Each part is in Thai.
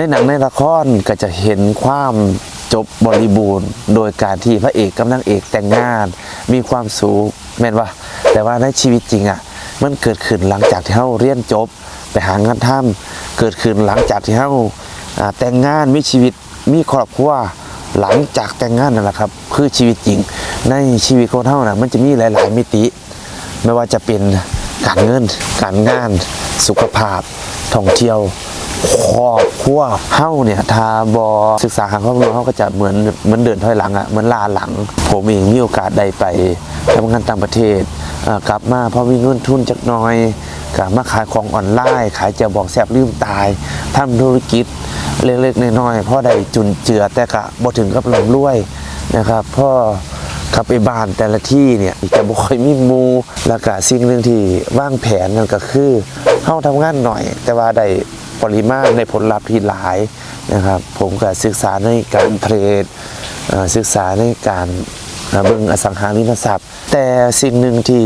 ในหนังในละครก็จะเห็นความจบบริบูรณ์ โดยการที่พระเอกกับนางเอกแต่งงาน มีความสุขแม่นว่า แต่ว่าในชีวิตจริงอะมันเกิดขึ้นหลังจากที่เขาเรียนจบ ไปหางานทำเกิดขึ้นหลังจากที่เขาแต่งงานมีชีวิตมีครอบครัวหลังจากแต่งงานนั่นแหละครับ คือชีวิตจริง ในชีวิตของเขานะมันจะมีหลาย ๆ มิติ ไม่ว่าจะเป็นการเงิน การงาน สุขภาพท่องเที่ยว ครอบครัวเฮ้าเนี่ยทาบอศึกษาหาความรู้เขาก็จะเหมือนเหมือนเดินถอยหลังอะ่ะเหมือนลาหลัง ผมเองมีโอกาสได้ไปทำงานต่างประเทศกลับมาพอมีเงินทุนจักน้อยกลับมาขายของออนไลน์ ขายเจะบอกแซบลืมตายทำธุรกิจเล็กๆน้อยๆพ่อได้จุนเจือแต่กะบ่ถึงกับหลำรวยนะครับพ่อขับไปบ้านแต่ละที่เนี่ยจะบ่คอยมีมูแล้วก็สิ่งหนึ่งที่ว่างแผนนั่นก็คือเฮาทำงานหน่อย แต่ว่าได้ ปริมาณในผลลัพธ์ที่หลายนะครับ ผมก็ศึกษาในการเทรดศึกษาในการเบิ่งอสังหาริมทรัพย์ แต่สิ่งหนึ่งที่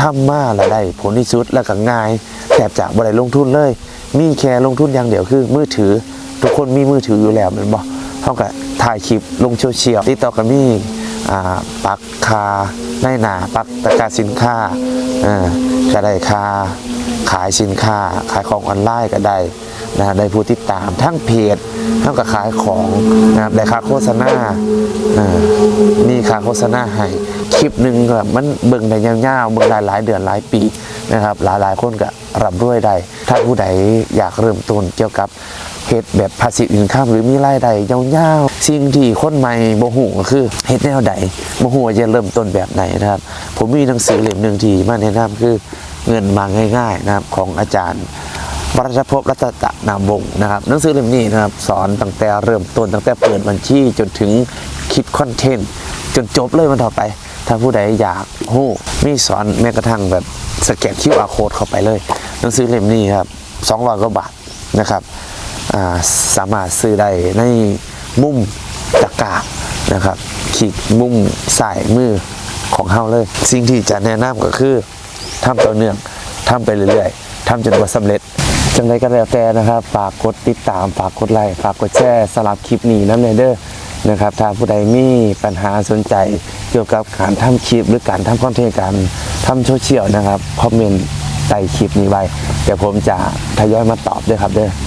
ทำมาแล้วได้ผลที่สุดแล้วก็ง่ายแทบจะบ่ได้ลงทุนเลย มีแค่ลงทุนอย่างเดียวคือมือถือ ทุกคนมีมือถืออยู่แล้วแมันบ่เท่ากับถ่ายคลิปลงโซเชียลติดต่อกันมีอ่ปักคาในหนาปักตะกร้าสินค้าอ่าก็ได้ค่าขายสินค้า ขายของออนไลน์ก็ได้ นะได้ผู้ติดตามทั้งเพจเท่ากับขายของนะครับได้ค่าโฆษณาอ่ามีค่าโฆษณาให้คลิปหนึ่งก็มันเบิ่งได้ยาวๆเบิ่งได้หลายเดือนหลายปีนะครับหลายๆคนก็รับด้วยได้ ถ้าผู้ใดอยากเริ่มต้นเกี่ยวกับเฮ็ดแบบภาษีอินข้ามหรือมีรายได้ยาวๆสิ่งที่คนใหม่บ่ฮู้ก็คือเฮ็ดแนวใดบ่ฮู้ว่าจะเริ่มต้นแบบไหนนะครับ ผมมีหนังสือเล่มหนึ่งที่มาแนะนำคือเงินมาง่ายๆนะครับของอาจารย์ วรัชภพรัตตะนามวงนะครับหนังสือเล่มนี้นะครับสอนตั้งแต่เริ่มต้นตั้งแต่เปิดบัญชีจนถึงคิดคอนเทนต์จนจบเลยมันต่อไป ถ้าผู้ใดอยากฮู้มีสอนแม้กระทั่งแบบสแกน QR code เข้าไปเลย หนังสือเล่มนี้ครับ200กว่าบาทนะครับาสามารถซื้อได้ในมุมตะกร้านะครับขีดมุมสายมือของเฮาเลย สิ่งที่จะแนะนำก็คือทำต่อเนื่องทำไปเรื่อยๆทำจนกว่าสำเร็จ จังไรก็แล้วแต่นะครับ ฝากกดติดตาม ฝากกดไลค์ ฝากกดแชร์สลับคลิปนี้น้ำเนเดอร์นะครับ ถ้าผู้ใดมีปัญหาสนใจเกี่ยวกับการทำคลิป หรือการทำคอนเทนต์การทำโซเชียลนะครับ คอมเมนต์ใต้คลิปนี้ไว้ เดี๋ยวผมจะทยอยมาตอบด้วยครับเด้อ